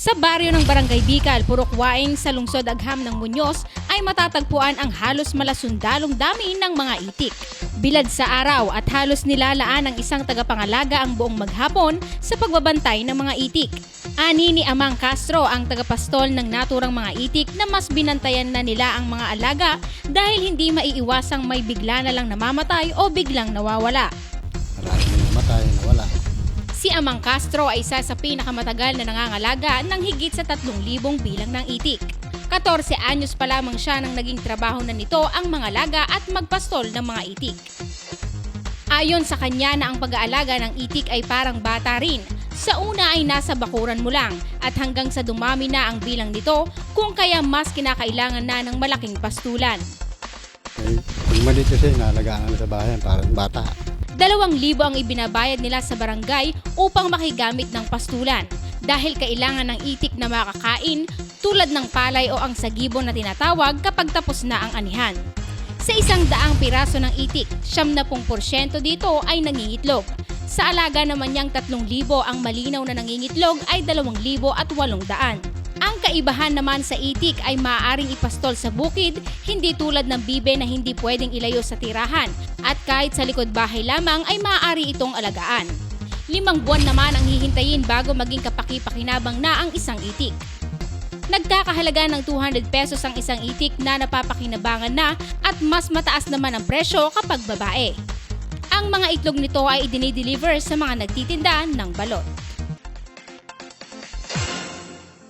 Sa baryo ng Barangay Bical, Purok Waing sa lungsod Agham ng Muñoz ay matatagpuan ang halos malasundalong dami ng mga itik. Bilad sa araw at halos nilalaan ng isang tagapangalaga ang buong maghapon sa pagbabantay ng mga itik. Ani ni Amang Castro ang tagapastol ng naturang mga itik na mas binantayan na nila ang mga alaga dahil hindi maiiwasang may bigla na lang namamatay o biglang nawawala. Marami na namatay, nawala. Si Amang Castro ay isa sa pinakamatagal na nangangalaga ng higit sa 3,000 bilang ng itik. 14 anyos pa lamang siya nang naging trabaho na nito ang mga laga at magpastol ng mga itik. Ayon sa kanya na ang pag-aalaga ng itik ay parang bata rin. Sa una ay nasa bakuran mo lang at hanggang sa dumami na ang bilang nito kung kaya mas kinakailangan na ng malaking pastulan. Maliit kasi, nalagaan na sa bahay, parang bata. Dalawang libo ang ibinabayad nila sa barangay upang makigamit ng pastulan dahil kailangan ng itik na makakain tulad ng palay o ang sagibo na tinatawag kapag tapos na ang anihan. Sa isang daang piraso ng itik, 70% dito ay nangingitlog. Sa alaga naman niyang 3,000 ang malinaw na nangingitlog ay 2,800. Kaibahan naman sa itik ay maaaring ipastol sa bukid, hindi tulad ng bibe na hindi pwedeng ilayo sa tirahan at kahit sa likod bahay lamang ay maaari itong alagaan. Limang buwan naman ang hihintayin bago maging kapaki-pakinabang na ang isang itik. Nagkakahalaga ng 200 pesos ang isang itik na napapakinabangan na at mas mataas naman ang presyo kapag babae. Ang mga itlog nito ay idinideliver sa mga nagtitinda ng balot.